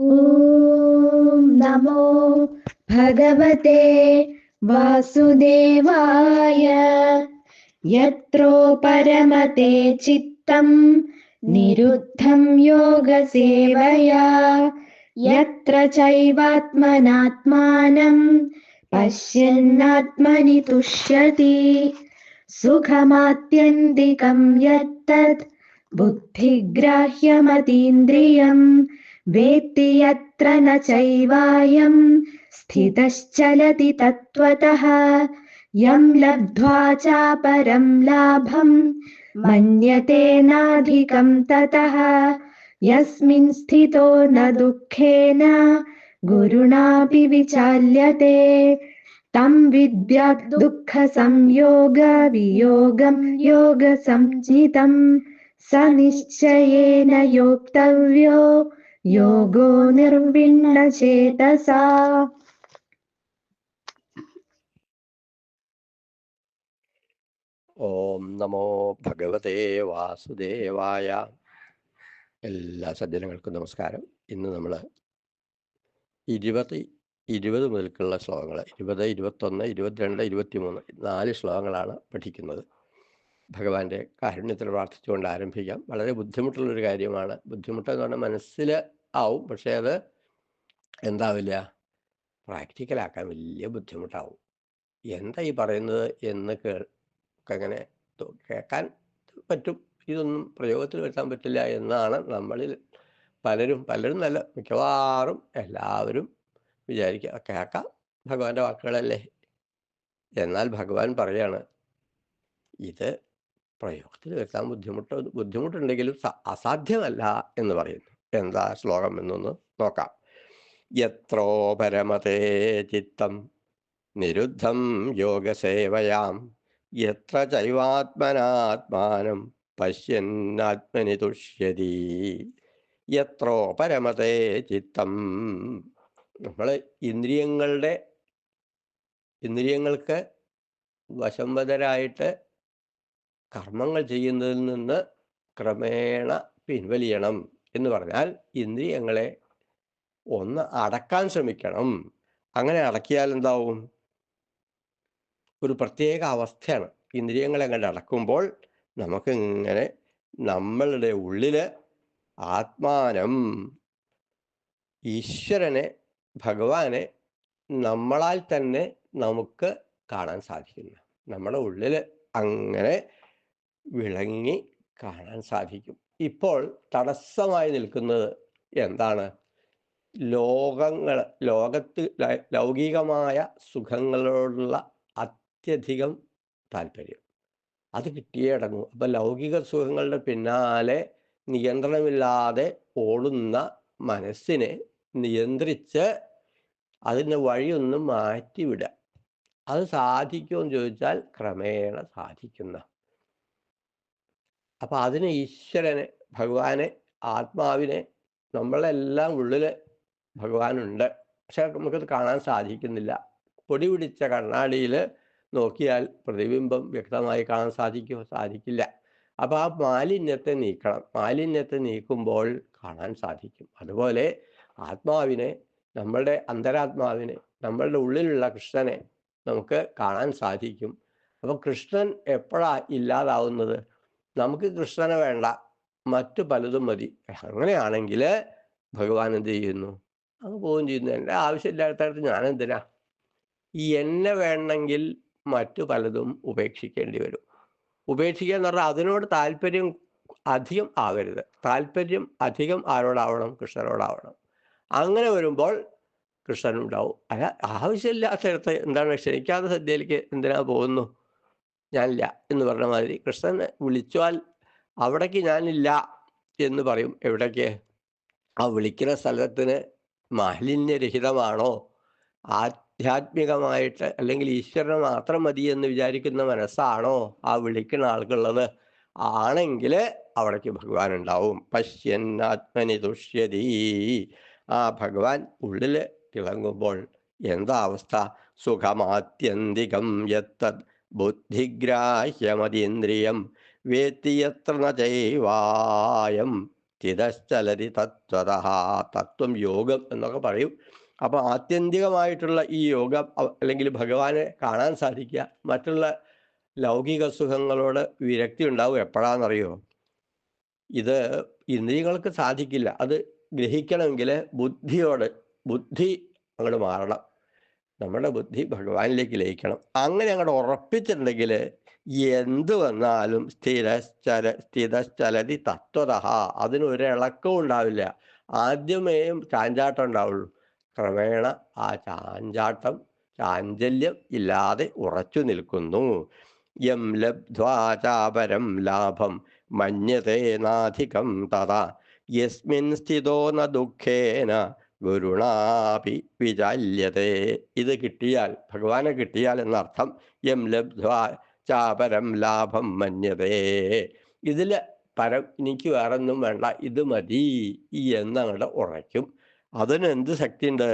ॐ नमो भगवते वासुदेवाय यत्रो परमते चित्तं निरुद्धं योगसेवया यत्र चैवात्मनात्मानं पश्यन्नात्मनि तुष्यति सुखमात्यन्तिकं यत्तत् बुद्धिग्राह्यमतीन्द्रियम् वेत्ति यत्र न चैवायं स्थितश्चलति तत्त्वतः। यं लब्ध्वा चापरं लाभं मन्यते नाधिकं ततः। यस्मिन् स्थितो न दुःखेन, गुरुणापि विचाल्यते। तं विद्या दुःखसंयोगवियोगं योगसञ्चितं स निश्चयेन योक्तव्यो യോഗോ നിർവിണ്ണ ചേതസാ. ഓം നമോ ഭഗവതേ വാസുദേവായ. എല്ലാ സജ്ജനങ്ങൾക്കും നമസ്കാരം. ഇന്ന് നമ്മൾ ഇരുപത് ഇരുപത് മുതൽക്കുള്ള ശ്ലോകങ്ങൾ ഇരുപത് ഇരുപത്തൊന്ന് ഇരുപത്തിരണ്ട് ഇരുപത്തിമൂന്ന് നാല് ശ്ലോകങ്ങളാണ് പഠിക്കുന്നത്. ഭഗവാന്റെ കാരുണ്യത്തിൽ പ്രാർത്ഥിച്ചുകൊണ്ട് ആരംഭിക്കാം. വളരെ ബുദ്ധിമുട്ടുള്ളൊരു കാര്യമാണ്. ബുദ്ധിമുട്ടെന്ന് പറഞ്ഞാൽ മനസ്സിൽ ആവും പക്ഷേ അത് എന്താവില്ല? പ്രാക്ടിക്കലാക്കാൻ വലിയ ബുദ്ധിമുട്ടാവും. എന്താ ഈ പറയുന്നത് എന്ന് കേങ്ങനെ കേൾക്കാൻ പറ്റും. ഇതൊന്നും പ്രയോഗത്തിൽ വരുത്താൻ പറ്റില്ല എന്നാണ് നമ്മളിൽ പലരും പലരും നല്ല മിക്കവാറും എല്ലാവരും വിചാരിക്കുക കേൾക്കാം ഭഗവാന്റെ വാക്കുകളല്ലേ? എന്നാൽ ഭഗവാൻ പറയാണ് ഇത് പ്രയോഗത്തിൽ വരുത്താൻ ബുദ്ധിമുട്ട് ബുദ്ധിമുട്ടുണ്ടെങ്കിലും അസാധ്യമല്ല എന്ന് പറയുന്നു. എന്താ ശ്ലോകം എന്നൊന്ന് നോക്കാം. യത്രോ പരമതേ ചിത്തം നിരുദ്ധം യോഗസേവയാം. എത്ര ചൈവാത്മനാത്മാനം പശ്യന്നാത്മനി തുഷ്യതി. എത്രോ പരമതേ ചിത്തം. നമ്മൾ ഇന്ദ്രിയങ്ങളുടെ ഇന്ദ്രിയങ്ങൾക്ക് വശംവദരായിട്ട് കർമ്മങ്ങൾ ചെയ്യുന്നതിൽ നിന്ന് ക്രമേണ പിൻവലിയണം എന്ന് പറഞ്ഞാൽ ഇന്ദ്രിയങ്ങളെ ഒന്ന് അടക്കാൻ ശ്രമിക്കണം. അങ്ങനെ അടക്കിയാൽ എന്താവും? ഒരു പ്രത്യേക അവസ്ഥയാണ്. ഇന്ദ്രിയങ്ങളെ അങ്ങോട്ട് അടക്കുമ്പോൾ നമുക്ക് ഇങ്ങനെ നമ്മളുടെ ഉള്ളിൽ ആത്മാനം ഈശ്വരനെ ഭഗവാനെ നമ്മളാൽ തന്നെ നമുക്ക് കാണാൻ സാധിക്കുന്നു. നമ്മുടെ ഉള്ളിൽ അങ്ങനെ വിളങ്ങി കാണാൻ സാധിക്കും. ഇപ്പോൾ തടസ്സമായി നിൽക്കുന്നത് എന്താണ്? ലോകങ്ങൾ ലോകത്ത് ലൗകികമായ സുഖങ്ങളോടുള്ള അത്യധികം താല്പര്യം. അത് കിട്ടിയേ അപ്പം അപ്പൊ ലൗകിക സുഖങ്ങളുടെ പിന്നാലെ നിയന്ത്രണമില്ലാതെ ഓടുന്ന മനസ്സിനെ നിയന്ത്രിച്ച് അതിന്റെ വഴിയൊന്നും മാറ്റിവിടുക. അത് സാധിക്കുമെന്ന് ചോദിച്ചാൽ ക്രമേണ സാധിക്കുന്ന അപ്പൊ അതിന് ഈശ്വരനെ ഭഗവാനെ ആത്മാവിനെ നമ്മളെല്ലാം ഉള്ളിൽ ഭഗവാനുണ്ട്. പക്ഷെ നമുക്കത് കാണാൻ സാധിക്കുന്നില്ല. പൊടി പിടിച്ച കണ്ണാടിയിൽ നോക്കിയാൽ പ്രതിബിംബം വ്യക്തമായി കാണാൻ സാധിക്കുമോ സാധിക്കില്ല. അപ്പൊ ആ മാലിന്യത്തെ നീക്കണം. മാലിന്യത്തെ നീക്കുമ്പോൾ കാണാൻ സാധിക്കും. അതുപോലെ ആത്മാവിനെ നമ്മളുടെ അന്തരാത്മാവിനെ നമ്മളുടെ ഉള്ളിലുള്ള കൃഷ്ണനെ നമുക്ക് കാണാൻ സാധിക്കും. അപ്പൊ കൃഷ്ണൻ എപ്പോഴാ ഇല്ലാതാവുന്നത്? നമുക്ക് കൃഷ്ണനെ വേണ്ട മറ്റു പലതും മതി. അങ്ങനെയാണെങ്കിൽ ഭഗവാൻ എന്ത് ചെയ്യുന്നു? അങ്ങ് പോവുകയും ചെയ്യുന്നു. എന്റെ ആവശ്യമില്ലാത്തടത്ത് ഞാൻ എന്തിനാ ഈ എന്നെ വേണമെങ്കിൽ മറ്റു പലതും ഉപേക്ഷിക്കേണ്ടി വരും. ഉപേക്ഷിക്കുക എന്ന് പറഞ്ഞാൽ അതിനോട് താല്പര്യം അധികം ആവരുത്. താല്പര്യം അധികം ആരോടാവണം? കൃഷ്ണനോടാവണം. അങ്ങനെ വരുമ്പോൾ കൃഷ്ണൻ ഉണ്ടാവും അല്ല ആവശ്യമില്ലാത്തടത്ത് എന്താണ്? ക്ഷണിക്കാത്ത സദ്യയിലേക്ക് എന്തിനാ പോകുന്നു? ഞാനില്ല എന്ന് പറഞ്ഞ മാതിരി. കൃഷ്ണനെ വിളിച്ചാൽ അവിടേക്ക് ഞാനില്ല എന്ന് പറയും. എവിടേക്ക്? ആ വിളിക്കുന്ന സ്ഥലത്തിന് മാലിന്യരഹിതമാണോ? ആധ്യാത്മികമായിട്ട് അല്ലെങ്കിൽ ഈശ്വരനെ മാത്രം മതി എന്ന് വിചാരിക്കുന്ന മനസ്സാണോ ആ വിളിക്കുന്ന ആൾക്കുള്ളത്? ആണെങ്കിൽ അവിടേക്ക് ഭഗവാൻ ഉണ്ടാവും. പശ്യൻ ആത്മനി തുഷ്യതി. ആ ഭഗവാൻ ഉള്ളിൽ തിളങ്ങുമ്പോൾ എന്താ അവസ്ഥ? സുഖമാത്യന്തികം യത്തത് ബുദ്ധിഗ്രാഹ്യമതീന്ദ്രിയം വേത്തിയത്ര തിതശ്ചലതി ചൈവായം സ്ഥിതശ്ചലതി തത്വത തത്വം യോഗം എന്നൊക്കെ പറയും. അപ്പോൾ ആത്യന്തികമായിട്ടുള്ള ഈ യോഗം അല്ലെങ്കിൽ ഭഗവാനെ കാണാൻ സാധിക്കുക. മറ്റുള്ള ലൗകിക സുഖങ്ങളോട് വിരക്തി ഉണ്ടാവും എപ്പോഴാണെന്നറിയോ ഇത് ഇന്ദ്രിയങ്ങൾക്ക് സാധിക്കില്ല. അത് ഗ്രഹിക്കണമെങ്കിൽ ബുദ്ധിയോട് ബുദ്ധി അങ്ങോട്ട് മാറണം. നമ്മുടെ ബുദ്ധി ഭഗവാനിലേക്ക് ലയിക്കണം. അങ്ങനെ അങ്ങോട്ട് ഉറപ്പിച്ചിട്ടുണ്ടെങ്കിൽ എന്ത് വന്നാലും സ്ഥിരശ്ചല സ്ഥിതശ്ചലതി തത്വത അതിന് ഇളക്കവും ഉണ്ടാവില്ല. ആദ്യമേ ചാഞ്ചാട്ടം ഉണ്ടാവുള്ളൂ. ക്രമേണ ആ ചാഞ്ചാട്ടം ചാഞ്ചല്യം ഇല്ലാതെ ഉറച്ചു നിൽക്കുന്നു. യം ലബ്ധ്വാചാപരം ലാഭം മന്യതേനാധികം തഥാ. യസ്മിൻ സ്ഥിതോ ന ദുഃഖേന ഗുരുണാപി വിചാല്യതേ. ഇത് കിട്ടിയാൽ ഭഗവാനെ കിട്ടിയാൽ എന്നർത്ഥം യം ലബ്ധ്വാ ചാപരം ലാഭം മന്യതേ. ഇതിൽ പരം എനിക്ക് വേറൊന്നും വേണ്ട ഇത് മതി എന്നങ്ങോട്ട് ഉറയ്ക്കും. അതിന് എന്ത് ശക്തി ഉണ്ട്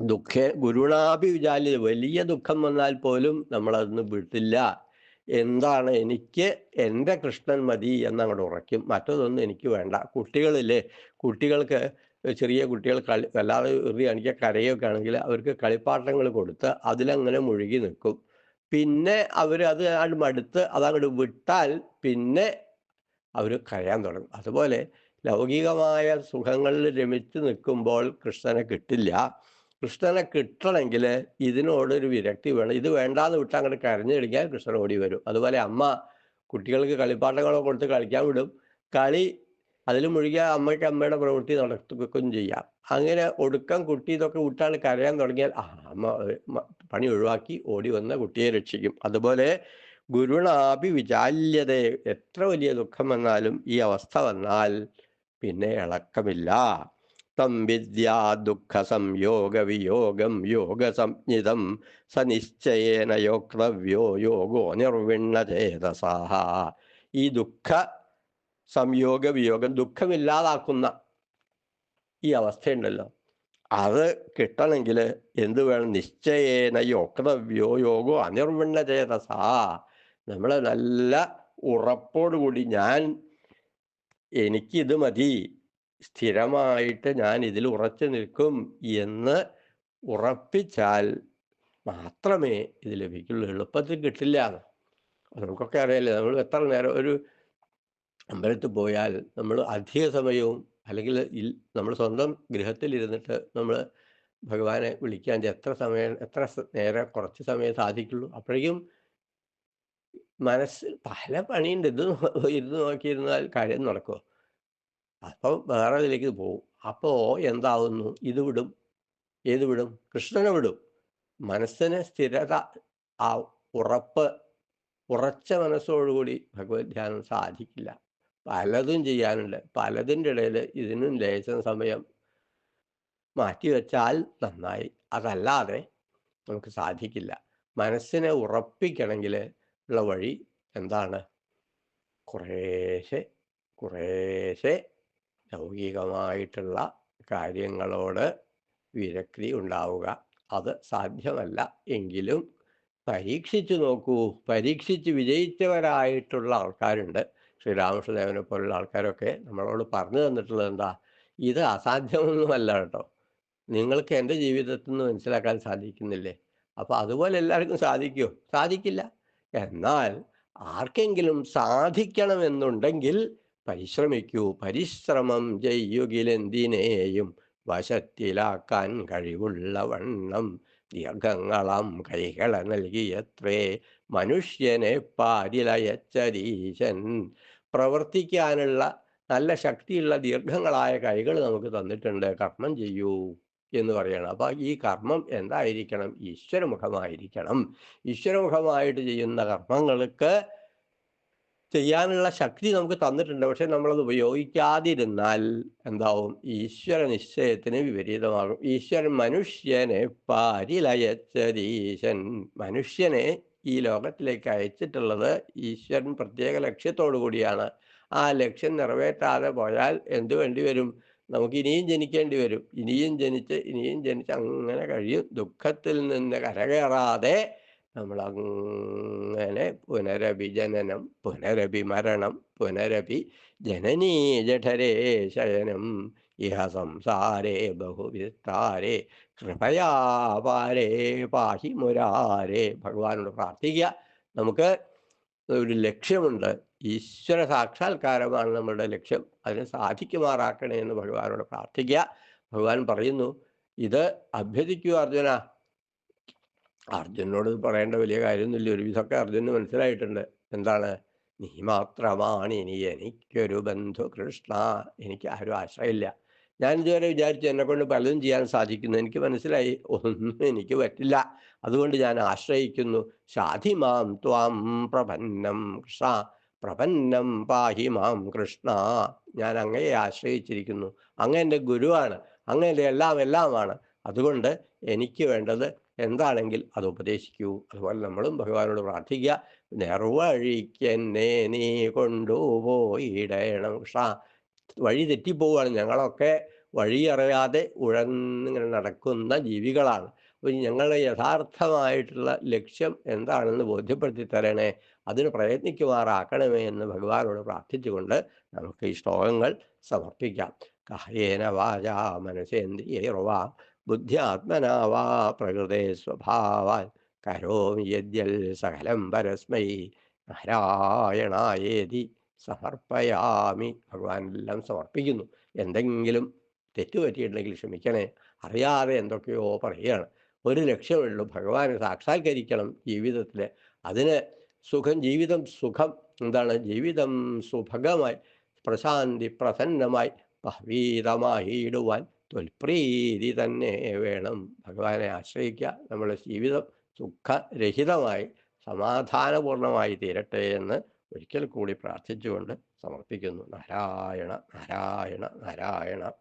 ദുഃഖ ഗുരുണാപി വിചാല്യത വലിയ ദുഃഖം വന്നാൽ പോലും നമ്മളതൊന്നും വിട്ടില്ല എന്താണ് എനിക്ക് എന്റെ കൃഷ്ണൻ മതി എന്നങ്ങോട്ട് ഉറയ്ക്കും. മറ്റതൊന്നും എനിക്ക് വേണ്ട. കുട്ടികളില്ലേ കുട്ടികൾക്ക് ചെറിയ കുട്ടികൾ കളി വല്ലാതെ വെറുതെ കാണിക്കുക കരയൊക്കെ ആണെങ്കിൽ അവർക്ക് കളിപ്പാട്ടങ്ങൾ കൊടുത്ത് അതിലങ്ങനെ മുഴുകി നിൽക്കും. പിന്നെ അവർ അത് അങ്ങോട്ട് മടുത്ത് അതങ്ങോട്ട് വിട്ടാൽ പിന്നെ അവർ കരയാൻ തുടങ്ങും. അതുപോലെ ലൗകികമായ സുഖങ്ങളിൽ രമിച്ച് നിൽക്കുമ്പോൾ കൃഷ്ണനെ കിട്ടില്ല. കൃഷ്ണനെ കിട്ടണമെങ്കിൽ ഇതിനോടൊരു വിരക്തി വേണം. ഇത് വേണ്ടാന്ന് വിട്ട് അങ്ങോട്ട് കരഞ്ഞു കഴിഞ്ഞാൽ കൃഷ്ണൻ ഓടി വരും. അതുപോലെ അമ്മ കുട്ടികൾക്ക് കളിപ്പാട്ടങ്ങളൊക്കെ കൊടുത്ത് കളിക്കാൻ വിടും. കളി അതിൽ മുഴുകിയ അമ്മയ്ക്ക് അമ്മയുടെ പ്രവൃത്തി നടത്തുകയും ചെയ്യാം. അങ്ങനെ ഒടുക്കം കുട്ടി ഇതൊക്കെ വിട്ടാൽ കരയാൻ തുടങ്ങിയാൽ ആ അമ്മ പണി ഒഴിവാക്കി ഓടി വന്ന കുട്ടിയെ രക്ഷിക്കും. അതുപോലെ ഗുരുണാഭി വിചാല്യത എത്ര വലിയ ദുഃഖം വന്നാലും ഈ അവസ്ഥ വന്നാൽ പിന്നെ ഇളക്കമില്ല. തം ദുഃഖ സംയോഗ വിയോഗം യോഗ സംജ്ഞിതം സനിശ്ചയേന നിശ്ചയേന യോക്തവ്യോ യോഗോ നിർവിണ്ണചേതസാഹ ഈ ദുഃഖ സംയോഗ വിയോഗം ദുഃഖമില്ലാതാക്കുന്ന ഈ അവസ്ഥയുണ്ടല്ലോ. അത് കിട്ടണമെങ്കിൽ എന്ത് വേണം? നിശ്ചയേന യോക്തവ്യോ യോഗോ അനിർവണ്ണ ചേതസാ നമ്മൾ നല്ല ഉറപ്പോടുകൂടി ഞാൻ എനിക്കിത് മതി. സ്ഥിരമായിട്ട് ഞാൻ ഇതിൽ ഉറച്ചു നിൽക്കും എന്ന് ഉറപ്പിച്ചാൽ മാത്രമേ ഇത് ലഭിക്കുള്ളൂ. എളുപ്പത്തിൽ കിട്ടില്ല. നമുക്കൊക്കെ അറിയാലേ നമ്മൾ എത്ര നേരം ഒരു അമ്പലത്തിൽ പോയാൽ നമ്മൾ അധിക സമയവും അല്ലെങ്കിൽ നമ്മൾ സ്വന്തം ഗൃഹത്തിലിരുന്നിട്ട് നമ്മൾ ഭഗവാനെ വിളിക്കാൻ എത്ര സമയം എത്ര നേരം കുറച്ച് സമയം സാധിക്കുള്ളൂ. അപ്പോഴേക്കും മനസ്സ് പല പണിയുണ്ട്. ഇത് ഇരുന്ന് നോക്കിയിരുന്നാൽ കാര്യം നടക്കുമോ അപ്പം വേറെ ഇതിലേക്ക് പോകും അപ്പോൾ എന്താവുന്നു? ഇത് വിടും. ഏത് വിടും? കൃഷ്ണനെ വിടും. മനസ്സിന് സ്ഥിരത ആ ഉറപ്പ് ഉറച്ച മനസ്സോടുകൂടി ഭഗവത് ധ്യാനം സാധിക്കില്ല. പലതും ചെയ്യാനുണ്ട്. പലതിന്റെ ഇടയിൽ ഇതിനും ലേശം സമയം മാറ്റിവെച്ചാൽ നന്നായി. അതല്ലാതെ നമുക്ക് സാധിക്കില്ല. മനസ്സിനെ ഉറപ്പിക്കണമെങ്കിൽ ഉള്ള വഴി എന്താണ്? കുറേശ്ശെ കുറേശ്ശെ ലൗകികമായിട്ടുള്ള കാര്യങ്ങളോട് വിരക്തി ഉണ്ടാവുക. അത് സാധ്യമല്ല. എങ്കിലും പരീക്ഷിച്ചു നോക്കൂ. പരീക്ഷിച്ച് വിജയിച്ചവരായിട്ടുള്ള ആൾക്കാരുണ്ട്. ശ്രീരാമകൃഷ്ണദേവനെ പോലുള്ള ആൾക്കാരൊക്കെ നമ്മളോട് പറഞ്ഞു തന്നിട്ടുള്ളത് എന്താ? ഇത് അസാധ്യമൊന്നുമല്ല കേട്ടോ. നിങ്ങൾക്ക് എന്റെ ജീവിതത്തിൽ നിന്ന് മനസ്സിലാക്കാൻ സാധിക്കുന്നില്ലേ? അപ്പോൾ അതുപോലെ എല്ലാവർക്കും സാധിക്കുമോ? സാധിക്കില്ല. എന്നാൽ ആർക്കെങ്കിലും സാധിക്കണമെന്നുണ്ടെങ്കിൽ പരിശ്രമിക്കൂ. പരിശ്രമം ചെയ്യുകിലെന്തിനേയും വശത്തിലാക്കാൻ കഴിവുള്ള വണ്ണം ദീർഘങ്ങളാം കൈകള നൽകിയത്രേ. മനുഷ്യനെ പാരിലയച്ചരീശൻ പ്രവർത്തിക്കാനുള്ള നല്ല ശക്തിയുള്ള ദീർഘങ്ങളായ കൈകൾ നമുക്ക് തന്നിട്ടുണ്ട്. കർമ്മം ചെയ്യൂ എന്ന് പറയണം. അപ്പൊ ഈ കർമ്മം എന്തായിരിക്കണം? ഈശ്വരമുഖമായിരിക്കണം. ഈശ്വരമുഖമായിട്ട് ചെയ്യുന്ന കർമ്മങ്ങൾക്ക് ചെയ്യാനുള്ള ശക്തി നമുക്ക് തന്നിട്ടുണ്ട്. പക്ഷെ നമ്മളത് ഉപയോഗിക്കാതിരുന്നാൽ എന്താവും? ഈശ്വര നിശ്ചയത്തിന് വിപരീതമാകും. ഈശ്വരൻ മനുഷ്യനെ പാരിലയച്ചതീശൻ. മനുഷ്യനെ ഈ ലോകത്തിലേക്ക് അയച്ചിട്ടുള്ളത് ഈശ്വരൻ പ്രത്യേക ലക്ഷ്യത്തോടു കൂടിയാണ്. ആ ലക്ഷ്യം നിറവേറ്റാതെ പോയാൽ എന്തു വേണ്ടി വരും? നമുക്ക് ഇനിയും ജനിക്കേണ്ടി വരും. ഇനിയും ജനിച്ച് ഇനിയും ജനിച്ച് അങ്ങനെ കഴിയും. ദുഃഖത്തിൽ നിന്ന് കരകയറാതെ നമ്മൾ അങ്ങനെ പുനരഭിജനനം പുനരഭിമരണം പുനരഭി ജനനീ ജഠരേ ശയനം. ഇഹ സംസാരേ ബഹുവിസ്താരേ കൃപയാ പാരേ പാഹി മുരാരേ. ഭഗവാനോട് പ്രാർത്ഥിക്കുക. നമുക്ക് ഒരു ലക്ഷ്യമുണ്ട്. ഈശ്വര സാക്ഷാത്കാരമാണ് നമ്മുടെ ലക്ഷ്യം. അതിനെ സാധിക്കുമാറാക്കണേ എന്ന് ഭഗവാനോട് പ്രാർത്ഥിക്കുക. ഭഗവാൻ പറയുന്നു ഇത് അഭ്യസിക്കൂ അർജുന. അർജുനോട് പറയേണ്ട വലിയ കാര്യമൊന്നുമില്ല. ഒരുവിധമൊക്കെ അർജുന് മനസ്സിലായിട്ടുണ്ട്. എന്താണ്? നീ മാത്രമാണ് ഇനി എനിക്കൊരു ബന്ധു കൃഷ്ണ. എനിക്ക് ആരും ആശ്രയമില്ല. ഞാൻ ഇതുവരെ വിചാരിച്ചു എന്നെ കൊണ്ട് പലതും ചെയ്യാൻ സാധിക്കുന്നു. എനിക്ക് മനസ്സിലായി. ഒന്നും എനിക്ക് പറ്റില്ല. അതുകൊണ്ട് ഞാൻ ആശ്രയിക്കുന്നു. ഷാധിമാം ത്വാം പ്രപന്നം കൃഷ്ണ. പ്രപന്നം പാഹി മാം കൃഷ്ണ. ഞാൻ അങ്ങയെ ആശ്രയിച്ചിരിക്കുന്നു. അങ്ങ എന്റെ ഗുരുവാണ്. അങ്ങ എന്റെ എല്ലാം എല്ലാമാണ്. അതുകൊണ്ട് എനിക്ക് വേണ്ടത് എന്താണെങ്കിൽ അത് ഉപദേശിക്കൂ. അതുപോലെ നമ്മളും ഭഗവാനോട് പ്രാർത്ഥിക്കുക. നെറുവഴിക്കെന്നെ നീ കൊണ്ടുപോയിടണം കൃഷ്ണ. വഴി തെറ്റിപ്പോവുകയാണ്. ഞങ്ങളൊക്കെ വഴി അറിയാതെ ഉഴന്നിങ്ങനെ നടക്കുന്ന ജീവികളാണ്. അപ്പോൾ ഞങ്ങളുടെ യഥാർത്ഥമായിട്ടുള്ള ലക്ഷ്യം എന്താണെന്ന് ബോധ്യപ്പെടുത്തി തരണേ. അതിന് പ്രയത്നിക്കുമാറാക്കണമേ എന്ന് ഭഗവാനോട് പ്രാർത്ഥിച്ചുകൊണ്ട് നമുക്ക് ഈ ശ്ലോകങ്ങൾ സമർപ്പിക്കാം. കഹയേന വാച മനസേന്ദ്രിയർവാ ബുദ്ധ്യാത്മനാവാ പ്രകൃതേ സ്വഭാവാൻ കരോമി യദ്യൽ സകലം പരസ്മൈ നാരായണായേതി. സമർപ്പയാമി ഭഗവാനെല്ലാം സമർപ്പിക്കുന്നു. എന്തെങ്കിലും തെറ്റുപറ്റിയിട്ടുണ്ടെങ്കിൽ ക്ഷമിക്കണേ. അറിയാതെ എന്തൊക്കെയോ പറയുകയാണ്. ഒരു ലക്ഷ്യമുള്ളൂ ഭഗവാനെ സാക്ഷാത്കരിക്കണം ജീവിതത്തിൽ അതിന് സുഖം ജീവിതം സുഖം. എന്താണ്? ജീവിതം സുഭഗമായി പ്രശാന്തി പ്രസന്നമായി ഭവീതമായിടുവാൻ തൊൽപ്രീതി തന്നെ വേണം. ഭഗവാനെ ആശ്രയിക്കുക. നമ്മുടെ ജീവിതം സുഖരഹിതമായി സമാധാനപൂർണമായി തീരട്ടെ എന്ന് ഒരിക്കൽ കൂടി പ്രാർത്ഥിച്ചുകൊണ്ട് സമർപ്പിക്കുന്നു. നാരായണ നാരായണ നാരായണ.